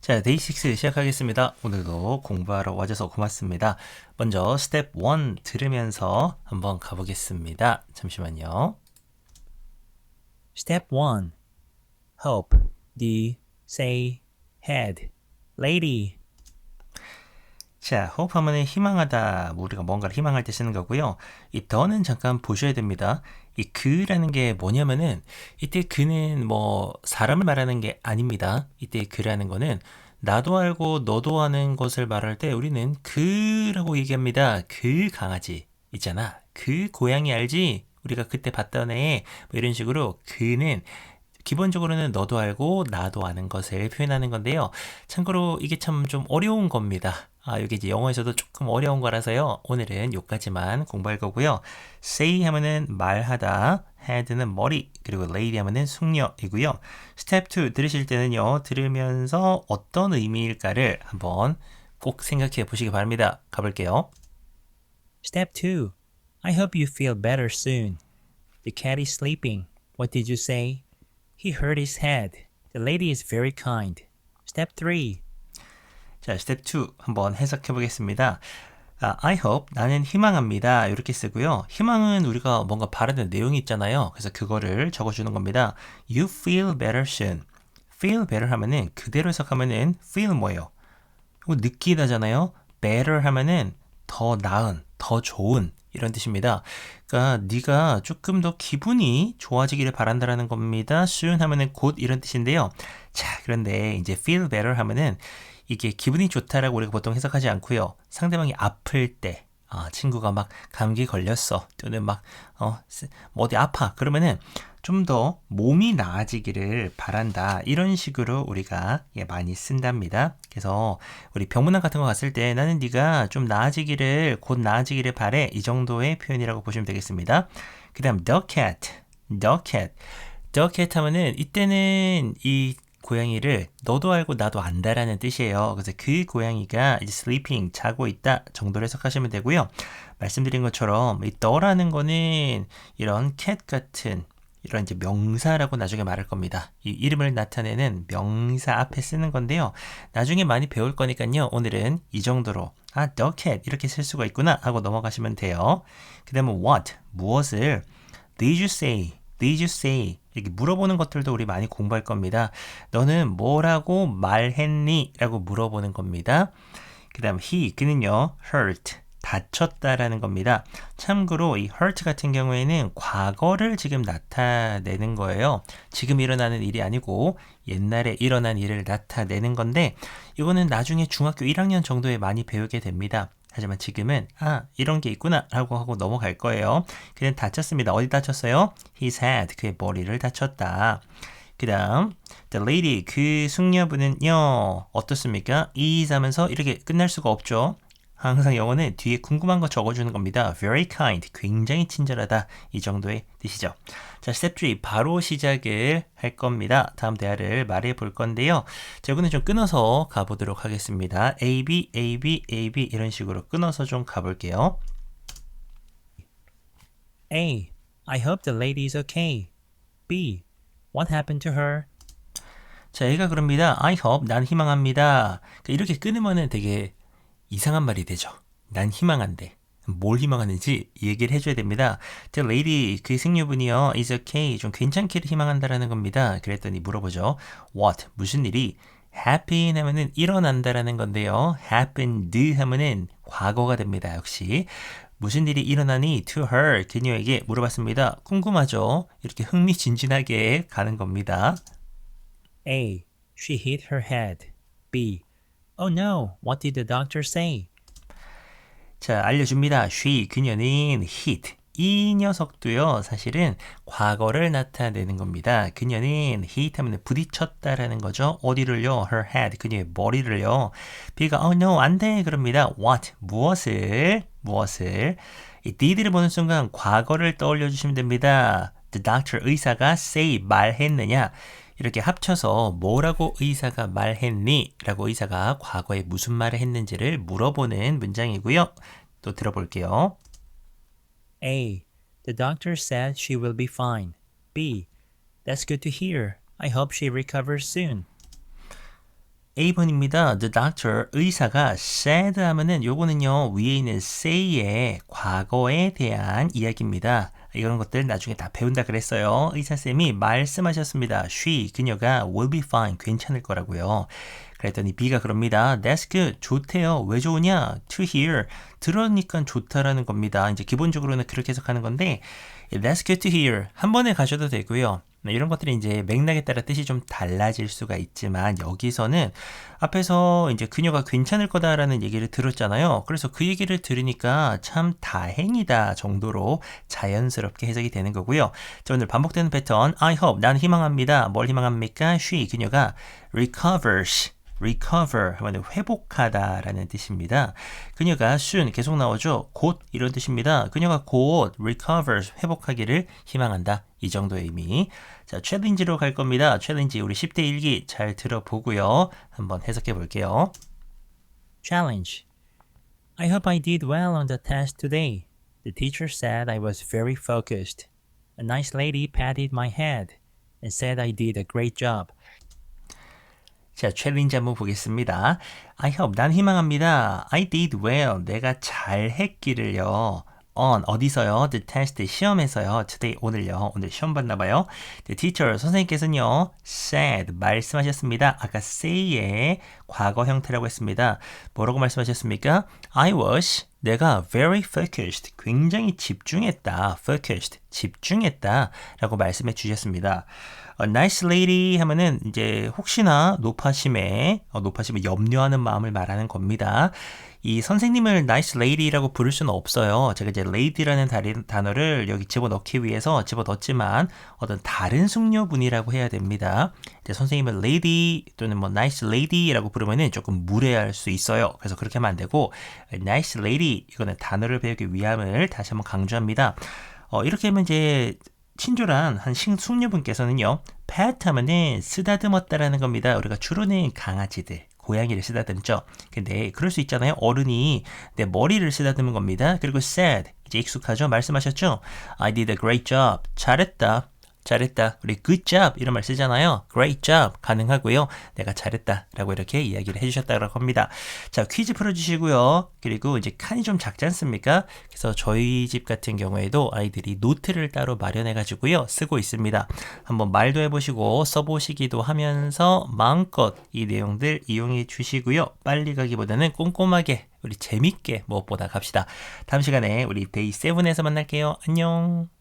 자, 데이식스 시작하겠습니다. 오늘도 공부하러 와줘서 고맙습니다. 먼저 스텝 1 들으면서 한번 가보겠습니다. 잠시만요. Step 1. Hope, D, say, head. Lady. 자, 호흡하면 희망하다. 뭐 우리가 뭔가를 희망할 때 쓰는 거고요. 이 더는 잠깐 보셔야 됩니다. 이 그라는 게 뭐냐면은 이때 그는 뭐 사람을 말하는 게 아닙니다. 이때 그라는 거는 나도 알고 너도 아는 것을 말할 때 우리는 그라고 얘기합니다. 그 강아지 있잖아. 그 고양이 알지? 우리가 그때 봤던 애 뭐 이런 식으로 그는 기본적으로는 너도 알고 나도 아는 것을 표현하는 건데요. 참고로 이게 참 좀 어려운 겁니다. 아, 이게 이제 영어에서도 조금 어려운 거라서요. 오늘은 여기까지만 공부할 거고요. say 하면은 말하다, head는 머리, 그리고 lady 하면은 숙녀이고요. 스텝 2 들으실 때는요. 들으면서 어떤 의미일까를 한번 꼭 생각해 보시기 바랍니다. 가볼게요. Step 2. I hope you feel better soon. The cat is sleeping. What did you say? He hurt his head. The lady is very kind. Step 3. 자, 스텝 2 한번 해석해 보겠습니다. 아, I hope 나는 희망합니다. 이렇게 쓰고요. 희망은 우리가 뭔가 바라는 내용이 있잖아요. 그래서 그거를 적어주는 겁니다. You feel better soon. feel better 하면은 그대로 해석하면은 feel 뭐예요? 이거 느끼다잖아요. better 하면은 더 나은, 더 좋은 이런 뜻입니다. 그러니까 네가 조금 더 기분이 좋아지기를 바란다라는 겁니다. soon 하면은 곧 이런 뜻인데요. 자, 그런데 이제 feel better 하면은 이게 기분이 좋다라고 우리가 보통 해석하지 않고요. 상대방이 아플 때, 아, 친구가 막 감기 걸렸어. 또는 막, 어, 뭐 어디 아파. 그러면은 좀 더 몸이 나아지기를 바란다. 이런 식으로 우리가 예, 많이 쓴답니다. 그래서 우리 병문안 같은 거 갔을 때 나는 네가 좀 나아지기를, 곧 나아지기를 바래. 이 정도의 표현이라고 보시면 되겠습니다. 그 다음, the cat. the cat. the cat 하면은 이때는 이 고양이를 너도 알고 나도 안다라는 뜻이에요. 그래서 그 고양이가 이제 sleeping 자고 있다 정도로 해석하시면 되고요. 말씀드린 것처럼 이 너라는 거는 이런 cat 같은 이런 이제 명사라고 나중에 말할 겁니다. 이 이름을 나타내는 명사 앞에 쓰는 건데요. 나중에 많이 배울 거니까요. 오늘은 이 정도로 아, the cat 이렇게 쓸 수가 있구나 하고 넘어가시면 돼요. 그 다음에 what 무엇을 did you say did you say 이렇게 물어보는 것들도 우리 많이 공부할 겁니다. 너는 뭐라고 말했니? 라고 물어보는 겁니다. 그 다음 he, 그는요, hurt, 다쳤다라는 겁니다. 참고로 이 hurt 같은 경우에는 과거를 지금 나타내는 거예요. 지금 일어나는 일이 아니고 옛날에 일어난 일을 나타내는 건데 이거는 나중에 중학교 1학년 정도에 많이 배우게 됩니다. 하지만 지금은 아 이런 게 있구나 라고 하고 넘어갈 거예요. 그는 다쳤습니다. 어디 다쳤어요? His head 그의 머리를 다쳤다. 그 다음 The lady 그 숙녀분은요 어떻습니까? is 하면서 이렇게 끝날 수가 없죠. 항상 영어는 뒤에 궁금한 거 적어주는 겁니다. Very kind, 굉장히 친절하다. 이 정도의 뜻이죠. 자, 스텝 3 바로 시작을 할 겁니다. 다음 대화를 말해 볼 건데요. 자, 이거는 좀 끊어서 가보도록 하겠습니다. A, B, A, B, A, B 이런 식으로 끊어서 좀 가볼게요. A. I hope the lady is okay. B. What happened to her? 자, A가 그럽니다. I hope, 난 희망합니다. 그러니까 이렇게 끊으면은 되게 이상한 말이 되죠. 난 희망한데. 뭘 희망하는지 얘기를 해줘야 됩니다. The lady, 그 승려분이요, is okay, 좀 괜찮기를 희망한다라는 겁니다. 그랬더니 물어보죠. What, 무슨 일이? happen 하면은 일어난다라는 건데요. happened 하면은 과거가 됩니다. 역시. 무슨 일이 일어나니 to her, 그녀에게 물어봤습니다. 궁금하죠? 이렇게 흥미진진하게 가는 겁니다. A. She hit her head. B. Oh no, what did the doctor say? 자, 알려줍니다. she, 그녀는 hit. 이 녀석도요, 사실은 과거를 나타내는 겁니다. 그녀는 hit 하면 부딪혔다라는 거죠. 어디를요? her head, 그녀의 머리를요. B가, oh no, 안 돼. 그럽니다. what, 무엇을, 무엇을. 이 did를 보는 순간 과거를 떠올려 주시면 됩니다. The doctor, 의사가 say, 말했느냐. 이렇게 합쳐서 뭐라고 의사가 말했니? 라고 의사가 과거에 무슨 말을 했는지를 물어보는 문장이고요. 또 들어볼게요. A. The doctor said she will be fine. B. That's good to hear. I hope she recovers soon. A번입니다. The doctor, 의사가 said 하면은 요거는요, 위에 있는 say의 과거에 대한 이야기입니다. 이런 것들 나중에 다 배운다 그랬어요. 의사쌤이 말씀하셨습니다. She, 그녀가 will be fine, 괜찮을 거라고요. 그랬더니 B가 그럽니다. That's good, 좋대요. 왜 좋으냐? To hear, 들으니까 좋다라는 겁니다. 이제 기본적으로는 그렇게 해석하는 건데, That's good to hear. 한 번에 가셔도 되고요. 네, 이런 것들이 이제 맥락에 따라 뜻이 좀 달라질 수가 있지만 여기서는 앞에서 이제 그녀가 괜찮을 거다라는 얘기를 들었잖아요. 그래서 그 얘기를 들으니까 참 다행이다 정도로 자연스럽게 해석이 되는 거고요. 자, 오늘 반복되는 패턴 I hope 난 희망합니다. 뭘 희망합니까? she 그녀가 recovers recover 하면 회복하다라는 뜻입니다. 그녀가 soon 계속 나오죠. 곧 이런 뜻입니다. 그녀가 곧 recovers 회복하기를 희망한다. 이 정도의 의미. 자, 챌린지로 갈 겁니다. 챌린지 우리 10대 1기 잘 들어보고요. 한번 해석해 볼게요. Challenge. I hope I did well on the test today. The teacher said I was very focused. A nice lady patted my head and said I did a great job. 자, 챌린지 한번 보겠습니다. I hope, 난 희망합니다. I did well, 내가 잘 했기를요. On, 어디서요? The test, 시험에서요. today, 오늘요. 오늘 시험 봤나 봐요. The teacher, 선생님께서는요. said, 말씀하셨습니다. 아까 say의 과거 형태라고 했습니다. 뭐라고 말씀하셨습니까? I was, 내가 very focused, 굉장히 집중했다. focused, 집중했다. 라고 말씀해 주셨습니다. 어, nice lady 하면은 이제 혹시나 노파심에 어, 노파심에 염려하는 마음을 말하는 겁니다. 이 선생님을 nice lady라고 부를 수는 없어요. 제가 이제 다리, 단어를 여기 집어넣기 위해서 집어넣었지만 어떤 다른 숙녀분이라고 해야 됩니다. 이제 선생님을 lady 또는 뭐 nice lady라고 부르면은 조금 무례할 수 있어요. 그래서 그렇게 하면 안 되고 nice lady 이거는 단어를 배우기 위함을 다시 한번 강조합니다. 어, 이렇게 하면 이제 친절한 한 신- 숙녀분께서는요, pet 하면은 쓰다듬었다라는 겁니다. 우리가 주로는 강아지들, 고양이를 쓰다듬죠. 근데 그럴 수 있잖아요. 어른이 내 머리를 쓰다듬은 겁니다. 그리고 said, 이제 익숙하죠? 말씀하셨죠? I did a great job. 잘했다. 잘했다. 우리 good job 이런 말 쓰잖아요. great job 가능하고요. 내가 잘했다 라고 이렇게 이야기를 해주셨다고 합니다. 자 퀴즈 풀어주시고요. 그리고 이제 칸이 좀 작지 않습니까? 그래서 저희 집 같은 경우에도 아이들이 노트를 따로 마련해 가지고요. 쓰고 있습니다. 한번 말도 해보시고 써보시기도 하면서 마음껏 이 내용들 이용해 주시고요. 빨리 가기보다는 꼼꼼하게 우리 재밌게 무엇보다 갑시다. 다음 시간에 우리 데이 7에서 만날게요. 안녕.